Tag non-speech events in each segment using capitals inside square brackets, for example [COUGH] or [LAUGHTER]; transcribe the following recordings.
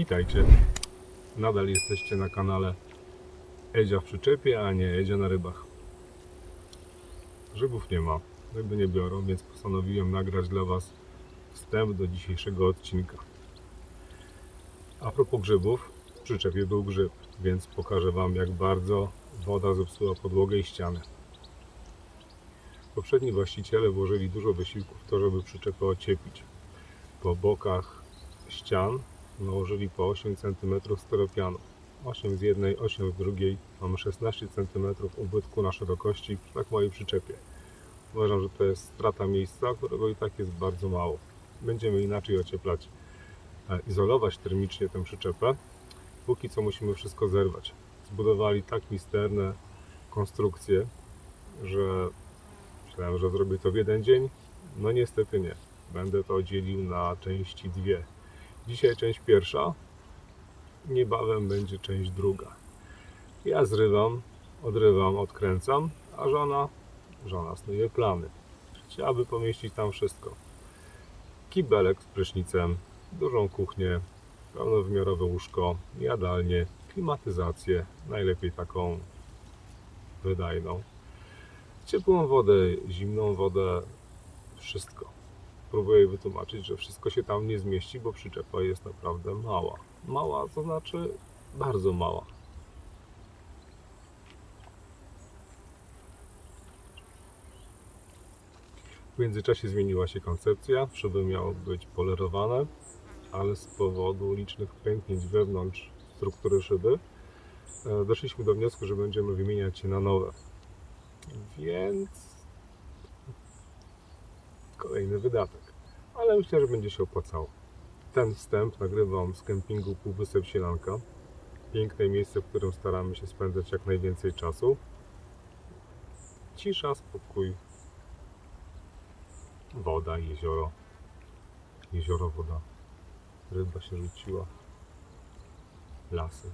Witajcie. Nadal jesteście na kanale Edzia w przyczepie, a nie Edzia na rybach. Grzybów nie ma, ryby nie biorą, więc postanowiłem nagrać dla Was wstęp do dzisiejszego odcinka. A propos grzybów, w przyczepie był grzyb, więc pokażę Wam jak bardzo woda zepsuła podłogę i ściany. Poprzedni właściciele włożyli dużo wysiłku w to, żeby przyczepę ocieplić. Po bokach ścian nałożyli po 8 cm styropianu. 8 z jednej, 8 z drugiej. Mamy 16 cm ubytku na szerokości przy tak małej przyczepie. Uważam, że to jest strata miejsca, którego i tak jest bardzo mało. Będziemy inaczej ocieplać, e, izolować termicznie tę przyczepę. Póki co musimy wszystko zerwać. Zbudowali tak misterne konstrukcje, że myślałem, że zrobię to w jeden dzień. No niestety nie. Będę to dzielił na części dwie. Dzisiaj część pierwsza, niebawem będzie część druga. Ja zrywam, odrywam, odkręcam, a żona, żona snuje plany. Chciałaby pomieścić tam wszystko. Kibelek z prysznicem, dużą kuchnię, pełnowymiarowe łóżko, jadalnię, klimatyzację, najlepiej taką wydajną, ciepłą wodę, zimną wodę, wszystko próbuję wytłumaczyć, że wszystko się tam nie zmieści, bo przyczepa jest naprawdę mała. Mała to znaczy bardzo mała. W międzyczasie zmieniła się koncepcja. Szyby miały być polerowane, ale z powodu licznych pęknięć wewnątrz struktury szyby e, doszliśmy do wniosku, że będziemy wymieniać je na nowe. Więc kolejny wydatek ale myślę, że będzie się opłacało. Ten wstęp nagrywam z kempingu Półwysep Sielanka. Piękne miejsce, w którym staramy się spędzać jak najwięcej czasu. Cisza, spokój, woda, jezioro. Jezioro, woda. Ryba się rzuciła. Lasy.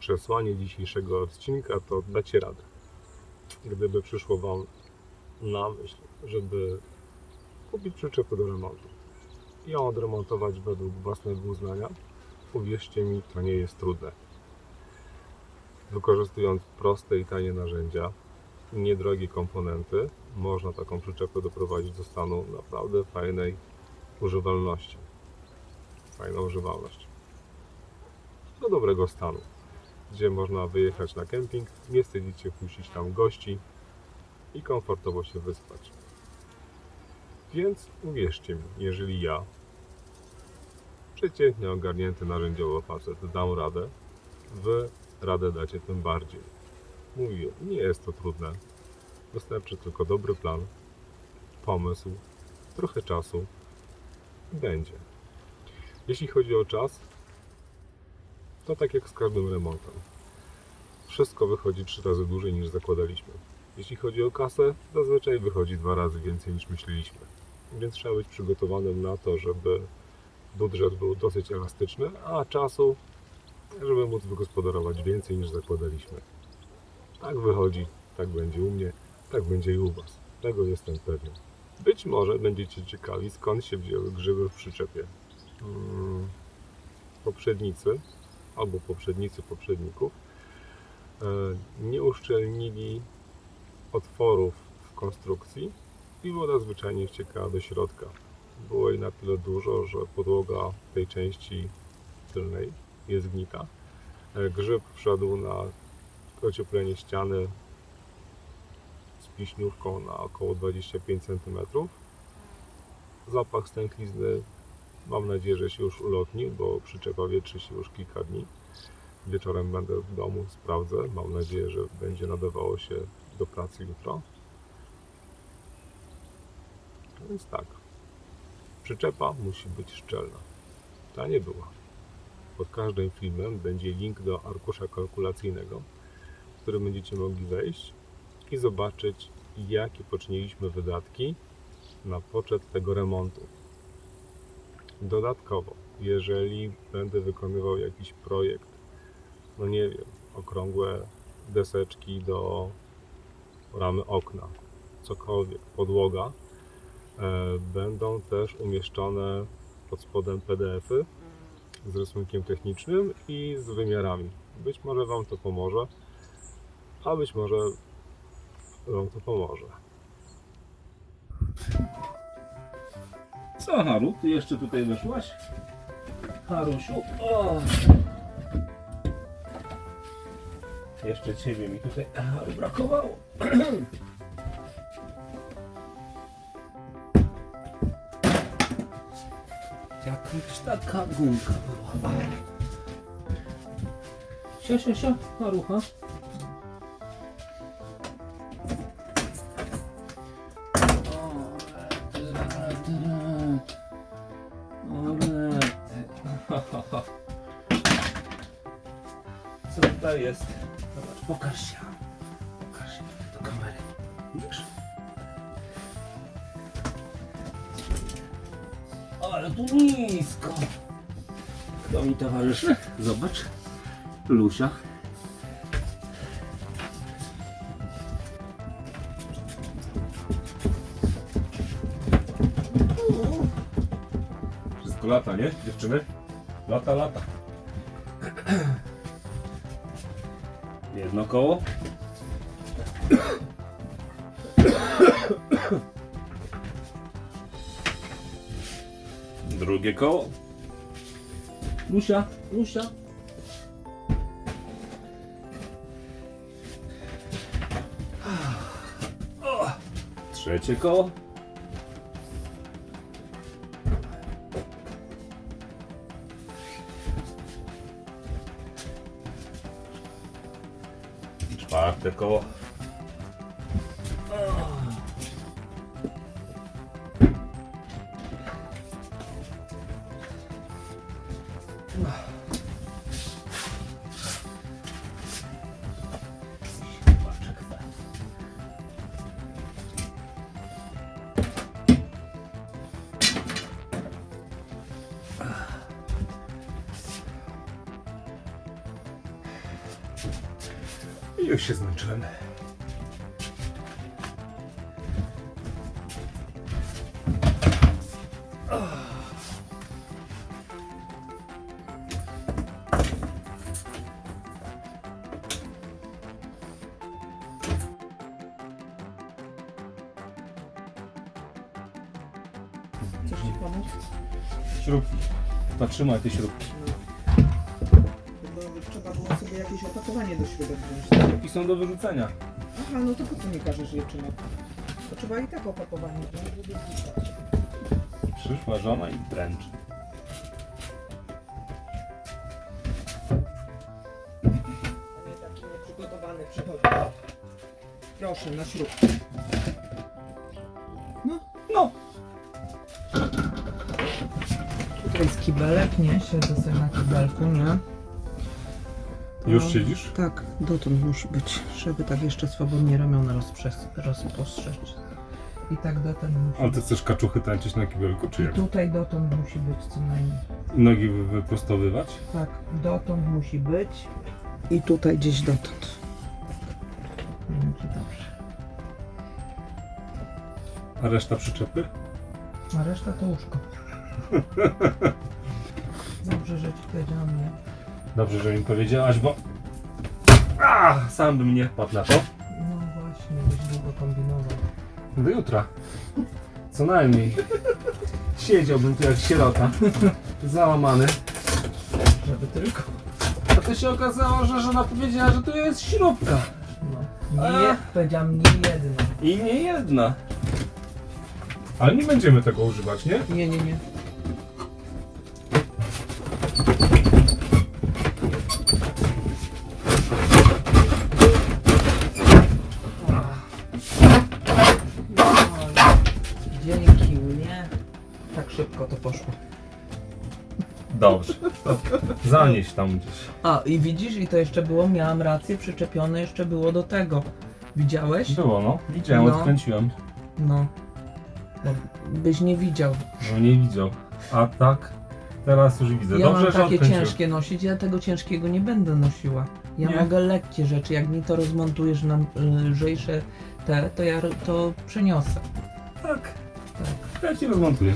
Przesłanie dzisiejszego odcinka to dacie radę. Gdyby przyszło Wam na myśl, żeby kupić przyczepę do remontu i ją odremontować według własnego uznania. Uwierzcie mi, to nie jest trudne. Wykorzystując proste i tanie narzędzia, niedrogie komponenty, można taką przyczepę doprowadzić do stanu naprawdę fajnej używalności. Fajną używalność. Do dobrego stanu, gdzie można wyjechać na kemping, nie wstydzić się puścić tam gości, i komfortowo się wyspać. Więc uwierzcie mi, jeżeli ja, przeciętnie ogarnięty narzędziowo facet, dam radę, wy radę dacie tym bardziej. Mówię, nie jest to trudne. Wystarczy tylko dobry plan, pomysł, trochę czasu i będzie. Jeśli chodzi o czas, to tak jak z każdym remontem. Wszystko wychodzi trzy razy dłużej niż zakładaliśmy. Jeśli chodzi o kasę, zazwyczaj wychodzi dwa razy więcej niż myśleliśmy. Więc trzeba być przygotowanym na to, żeby budżet był dosyć elastyczny, a czasu, żeby móc wygospodarować więcej niż zakładaliśmy. Tak wychodzi, tak będzie u mnie, tak będzie i u Was. Tego jestem pewien. Być może będziecie ciekawi, skąd się wzięły grzyby w przyczepie. Hmm, poprzednicy, albo poprzednicy poprzedników, e, nie uszczelnili otworów w konstrukcji i woda zwyczajnie wciekała do środka. Było jej na tyle dużo, że podłoga tej części tylnej jest gnita. E, Grzyb wszedł na ocieplenie ściany z piśniówką na około 25 cm. Zapach stęklizny mam nadzieję, że się już ulotnił, bo przyczepa wietrzy się już kilka dni. Wieczorem będę w domu, sprawdzę. Mam nadzieję, że będzie nadawało się do pracy jutro. Więc tak. Przyczepa musi być szczelna. Ta nie była. Pod każdym filmem będzie link do arkusza kalkulacyjnego, w którym będziecie mogli wejść i zobaczyć, jakie poczyniliśmy wydatki na poczet tego remontu. Dodatkowo, jeżeli będę wykonywał jakiś projekt, no nie wiem, okrągłe deseczki do ramy okna, cokolwiek, podłoga, Będą też umieszczone pod spodem PDF-y z rysunkiem technicznym i z wymiarami. Być może Wam to pomoże, a być może Wam to pomoże. Co, Haru, ty jeszcze tutaj weszłaś? Harusiu, o! Jeszcze ciebie mi tutaj Haru brakowało. [CLEARS THROAT] Jakaś taka gumka była. Sia, sia, sia, Harucha. Co tutaj jest? Zobacz, pokaż się. Pokaż się do kamery. Widzisz? Ale tu nisko. Kto mi towarzyszy? Zobacz. Lusia. Wszystko lata, nie dziewczyny? Lata, lata. Jedno koło. Drugie koło. Lusia, Lusia. Trzecie koło. Czwarte koło. I już się zmęczyłem. Coś ci pomóc? Śrubki. Patrzymy te śrubki. Było sobie jakieś opakowanie do śrubek wziąć. Śrubki są do wyrzucenia. Aha, no to po co mi każesz dziewczyna? To trzeba i tak opakowanie wziąć, żeby wrzucać. Przyszła żona i dręczy. A nie taki nieprzygotowany przychodzi. Proszę, na śrubkę. No, No, tutaj jest kibelek, nie? Siedzę sobie na kibelku, nie? Już siedzisz? Tak, dotąd musi być, żeby tak jeszcze swobodnie ramiona rozprzes- rozpostrzeć. I tak dotąd musi Ale ty chcesz kaczuchy tańczyć na kibelku, czy jak? tutaj dotąd musi być co najmniej. Nogi wy- wyprostowywać? Tak, dotąd musi być. I tutaj gdzieś dotąd. Nie wiem, czy dobrze. A reszta przyczepy? A reszta to łóżko. [LAUGHS] Dobrze, że ci powiedziałam, nie? Dobrze, że mi powiedziałaś, bo a, sam bym nie wpadł na to. No właśnie, byś długo kombinował. Do jutra. Co najmniej. Siedziałbym tu jak sierota. Załamany. Żeby tylko. A to się okazało, że żona powiedziała, że to jest śrubka. No. Nie, A. powiedziałam nie jedna. I nie jedna. Ale nie będziemy tego używać, nie? Nie, nie, nie. Zanieś tam gdzieś. A, i widzisz, i to jeszcze było, miałam rację, przyczepione jeszcze było do tego. Widziałeś? Było no. Widziałem, No. odkręciłem. No. Bo byś nie widział. No nie widział. A tak, teraz już widzę. Ja Dobrze, mam że takie odkręciłem. ciężkie nosić, ja tego ciężkiego nie będę nosiła. Ja Nie? mogę lekkie rzeczy, jak mi to rozmontujesz na lżejsze te, to ja to przeniosę. Tak. Tak. Ja ci rozmontuję.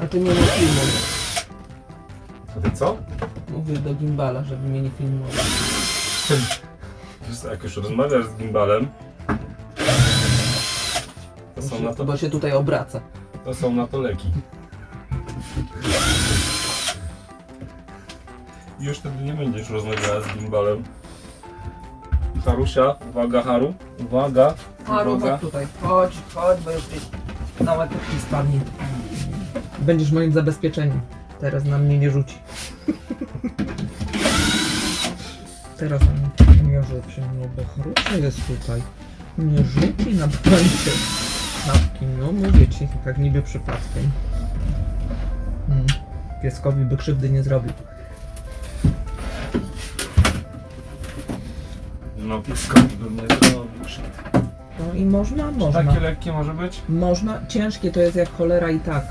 A ty nie filmuj. A ty co? Mówię do gimbala, żeby mnie nie filmował. Wiesz [LAUGHS] co, jak już rozmawiasz z gimbalem, to są na to, Bo się tutaj obraca. to, są na to leki. I Już wtedy nie będziesz rozmawiała z gimbalem. Harusia, uwaga Haru, uwaga, Haru, uwaga. chodź tutaj. Chodź, chodź, bo jesteś na łatwiej spadnie. Będziesz moim zabezpieczeniem. Teraz na mnie nie rzuci. Teraz on nie rzuci mnie, bo chrucze jest tutaj. Nie rzuci na plancie. Czapki, no mówię ci, tak niby przypadkiem. Hmm. Pieskowi by krzywdy nie zrobił. No pieskowi bym nie zrobił krzywdy. No i można, można. Takie lekkie może być? Można, ciężkie to jest jak cholera i tak.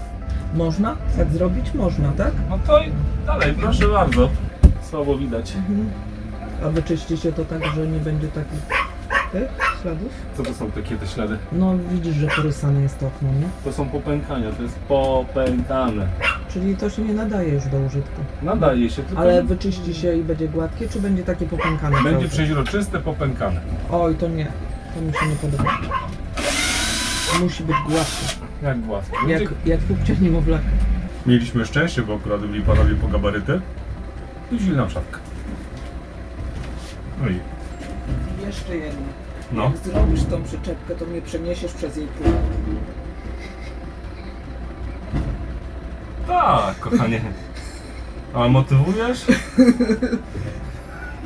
Można? Tak zrobić? Można, tak? No to i dalej, proszę bardzo. Słabo widać. A wyczyścicie to tak, że nie będzie takich tych śladów? Co to są takie te ślady? No widzisz, że porysane jest to okno, nie? To są popękania, to jest popękane. Czyli to się nie nadaje już do użytku. Nadaje się, tylko Ale wyczyści się i będzie gładkie, czy będzie takie popękane? cały będzie czas? przeźroczyste, popękane. Oj, to nie. To mi się nie podoba. Musi być gładkie. Jak gładkie. Jak, jak kupcie niemowlaka. Mieliśmy szczęście, bo akurat byli panowie po gabaryty. I wzięli nam szafkę. No i Jeszcze jedno. no. Jak zrobisz tą przyczepkę, to mnie przeniesiesz przez jej próg. Tak, kochanie. Ale motywujesz?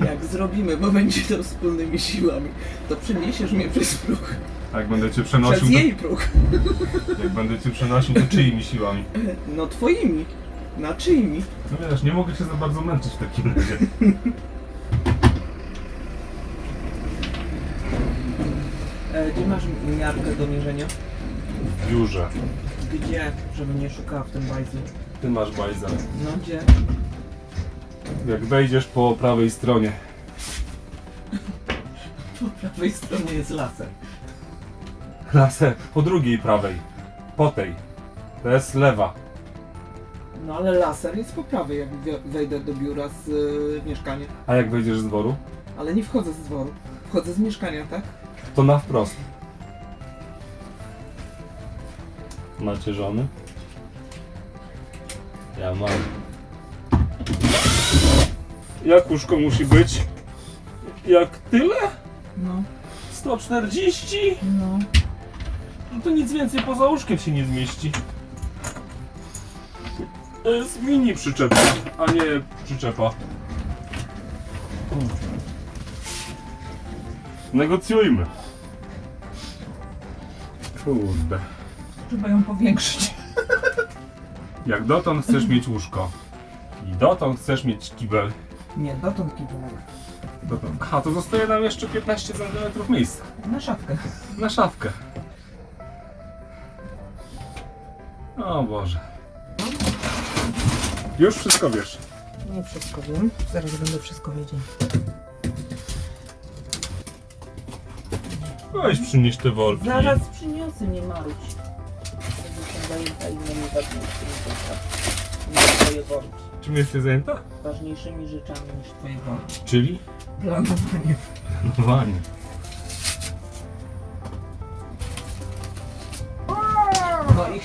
Jak zrobimy, bo będzie to wspólnymi siłami, to przeniesiesz mnie przez próg. Jak będę cię Przez przenosił, jej próg. to, jak będę cię przenosił, to [LAUGHS] czyimi siłami? No twoimi. Na czyimi? No wiesz, nie mogę się za bardzo męczyć w takim razie. E, gdzie masz miarkę do mierzenia? W biurze. Gdzie? Żeby nie szukała w tym bajzu. Ty masz bajza. No gdzie? Jak wejdziesz po prawej stronie. [LAUGHS] Po prawej stronie jest laser. Laser. Po drugiej prawej. Po tej. To jest lewa. No ale laser jest po prawej, jak we- wejdę do biura z y, mieszkania. A jak wejdziesz z dworu? Ale nie wchodzę z dworu. Wchodzę z mieszkania, tak? To na wprost. Macie żony? Ja mam. Jak łóżko musi być? Jak tyle? No, 140? no. No to nic więcej poza łóżkiem się nie zmieści. To jest mini przyczepa, a nie przyczepa. Negocjujmy. Kurde. Trzeba ją powiększyć. Jak dotąd chcesz mieć łóżko i dotąd chcesz mieć kibel, Nie, dotąd kibunek. dotąd. Aha, to zostaje nam jeszcze 15 cm miejsca Na szafkę. na szafkę. O Boże. Już wszystko wiesz. Nie wszystko wiem. Zaraz będę wszystko wiedzieć. Weź przynieś te worki. Zaraz przyniosę, nie marudź. Jestem zajęta innymi ważniejszymi rzeczami. Niż twoje worki. Czym jesteś zajęta? Ważniejszymi rzeczami niż twoje worki. Czyli? Planowanie. Planowanie.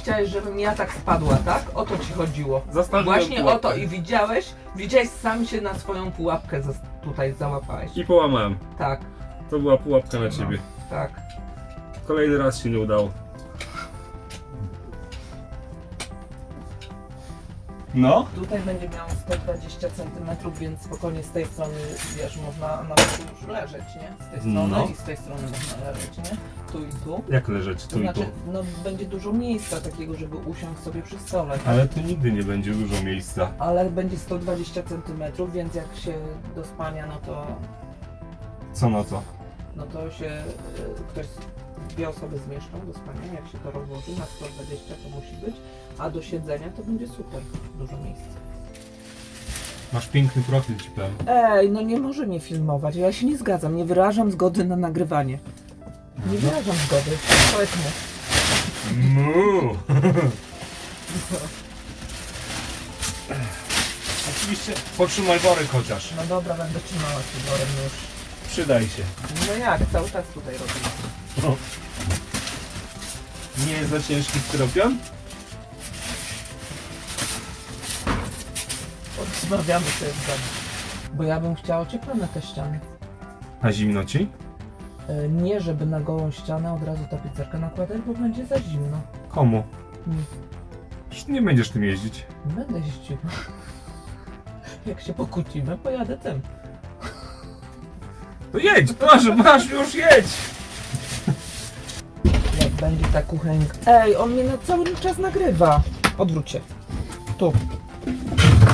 Chciałeś, żebym ja tak spadła, tak? O to ci chodziło. Zastawiłem Właśnie o pułapkę. to i widziałeś, widziałeś sam się na swoją pułapkę zas- tutaj załapałeś. I połamałem. Tak, To była pułapka na ciebie. tak. Kolejny raz się nie udało. No? Tutaj będzie miał 120 cm, więc spokojnie z tej strony, wiesz, można nawet już leżeć, nie? Z tej strony No. i z tej strony można leżeć, nie? Tu i tu. Jak leżeć To tu i znaczy, tu? no będzie dużo miejsca takiego, żeby usiąść sobie przy stole. tak? Ale tu nigdy nie będzie dużo miejsca. Ale będzie 120 cm, więc jak się do spania, no to, Co na to? no to się y, ktoś, dwie osoby zmieszczą do spania, jak się to rozłoży, na 120 to musi być, a do siedzenia to będzie super, dużo miejsca. Masz piękny profil, ci powiem. Ej, no nie może mnie filmować, ja się nie zgadzam, nie wyrażam zgody na nagrywanie. Nie wyrażam zgody, powiedz mu. [LAUGHS] Mu. Oczywiście potrzymaj worek chociaż. No dobra, będę trzymała się worem już. Przydaj się. No jak, cały czas tutaj robię. [LAUGHS] Nie jest za ciężki styropian? Rozmawiamy sobie domu. Bo ja bym chciała ocieplone te ściany. A zimno ci? E, Nie, żeby na gołą ścianę od razu tapicerkę nakładać, bo będzie za zimno. Komu? Nie, Przecież nie będziesz tym jeździć. będę jeździł. Jak się pokłócimy, pojadę tym. To jedź, proszę, masz już jedź! Będzie ta kuchenka. Ej, on mnie na cały czas nagrywa. Odwróć się. Tu.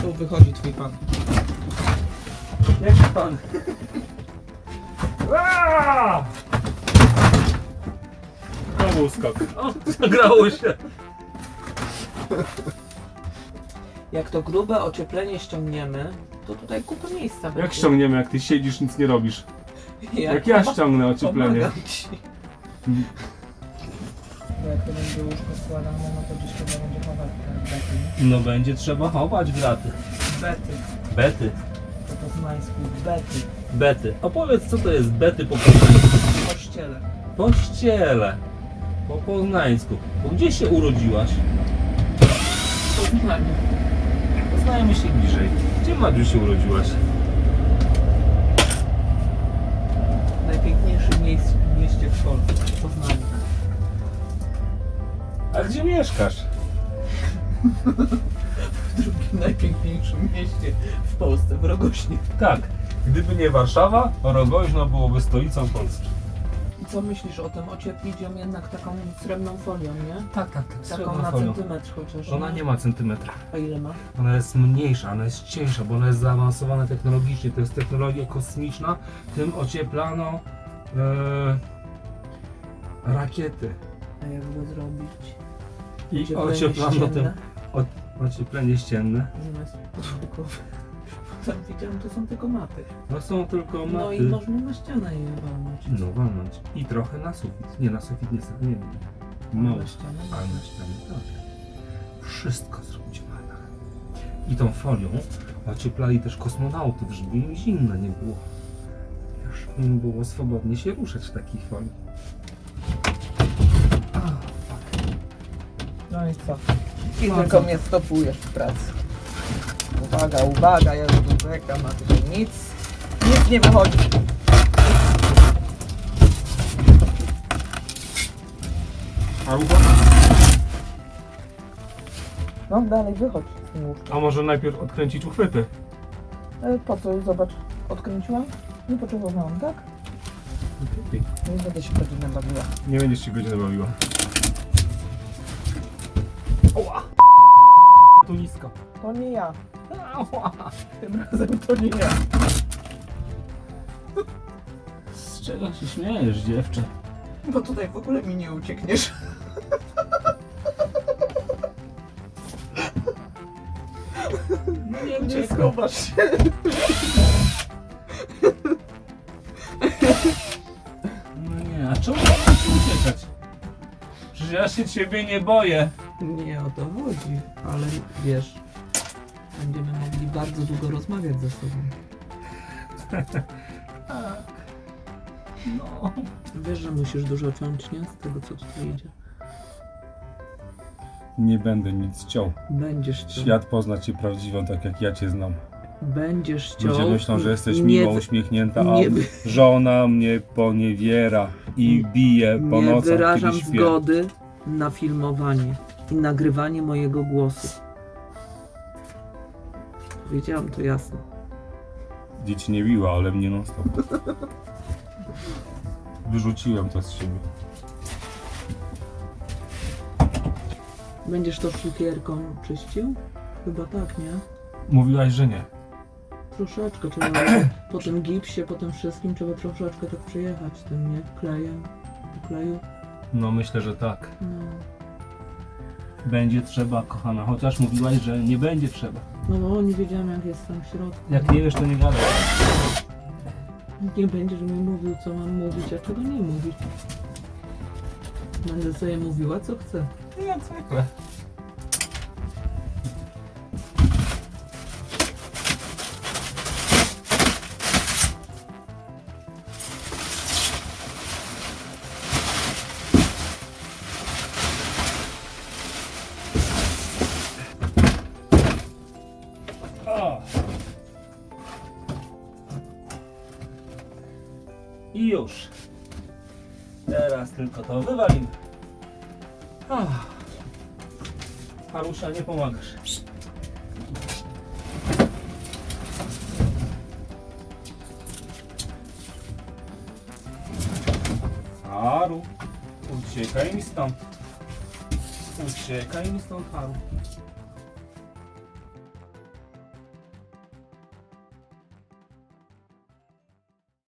Tu wychodzi twój pan. Jaki pan? [LAUGHS] Aaa! Znowu skok. O, zagrało się. Jak to grube ocieplenie ściągniemy, to tutaj kupę miejsca będzie. Jak ściągniemy, jak ty siedzisz, nic nie robisz? [LAUGHS] Jak, Jak ja ściągnę ocieplenie? Pomagam ci. [LAUGHS] To będzie łóżko składane, no to gdzieś chyba będzie chować te bety. No będzie trzeba chować graty. Bety. Bety. To po znańsku bety. Bety. Opowiedz, co to jest bety po poznańsku. W kościele. Po poznańsku. Bo gdzie się urodziłaś? W Poznaniu. Poznajemy się bliżej. Gdzie Madziu się urodziłaś? W najpiękniejszym miejscu, mieście w Polsce. W Poznaniu. A gdzie mieszkasz? W drugim najpiękniejszym mieście w Polsce, w Rogośnie. Tak. Gdyby nie Warszawa, Rogoźno byłoby stolicą Polski. I co myślisz o tym? Ocieplić ją jednak taką srebrną folią, nie? Tak, tak, tak. Taką na centymetr chociaż. Ona nie ma centymetra. A ile ma? Ona jest mniejsza, ona jest cieńsza, bo ona jest zaawansowana technologicznie. To jest technologia kosmiczna. Tym ocieplano e, rakiety. A jak go zrobić? I tym ścienne o, ocieplenie ścienne. Zamiast. [LAUGHS] Tam widziałem, to są tylko maty. No są tylko maty. No i można na ścianę je walnąć. No walnąć. I trochę na sufit. Nie, na sufit niestety nie będzie. Mało. Na ścianę. Ale na ścianie tak. Wszystko zrobić w. I tą folią ocieplali też kosmonautów, żeby im zimno nie było. Żeby im było swobodnie się ruszać w takiej folii. No i co? I tylko mnie stopujesz w pracy. Uwaga, uwaga, ja tu czekam, a tutaj nic, nic nie wychodzi. A, rucho? No dalej, wychodź z tym łóżkiem. A może najpierw odkręcić uchwyty? E, po co? Zobacz, odkręciłam? Nie potrzebowałam, tak? Nie będę się godzinę bawiła. Nie będziesz się godzinę bawiła. Oła! Tu nisko. To nie ja. Tym razem to nie ja. Z czego się śmiejesz, dziewczę? Bo tutaj w ogóle mi nie uciekniesz. No nie Nie schowasz się. No nie, a czemu mam ci uciekać? Przecież ja się ciebie nie boję. Nie chodzi, ale wiesz, będziemy mogli bardzo długo rozmawiać ze sobą. [LAUGHS] No. Wiesz, że musisz dużo ciąć, nie? Z tego, co tutaj idzie. Nie będę nic ciął. Będziesz ciął. Świat pozna cię prawdziwą, tak jak ja cię znam. Będziesz ciął. Ludzie myślą, że jesteś Nie miła, uśmiechnięta, a nie żona mnie poniewiera i bije po Nie nocach, wyrażam kiedy śpię. zgody na filmowanie i nagrywanie mojego głosu. Wiedziałam to jasno. Dzieci nie biła, ale mnie non stop. Wyrzuciłem to z siebie. Będziesz to szlifierką czyścił? Chyba tak, nie? Mówiłaś, że nie. Troszeczkę trzeba [COUGHS] po tym gipsie, po tym wszystkim trzeba troszeczkę tak przejechać tym, nie? Klejem, kleju. No myślę, że tak. No. Będzie trzeba, kochana. Chociaż mówiłaś, że nie będzie trzeba. no bo nie wiedziałam jak jest tam w środku. Jak nie wiesz, to nie gadaj. Nie będziesz mi mówił co mam mówić, a czego nie mówić. Będę sobie mówiła co chcę. Jak zwykle. Już. Teraz tylko to wywalimy. Ach. Harusia, nie pomagasz. Haru, uciekaj mi stąd. Uciekaj mi stąd, Haru.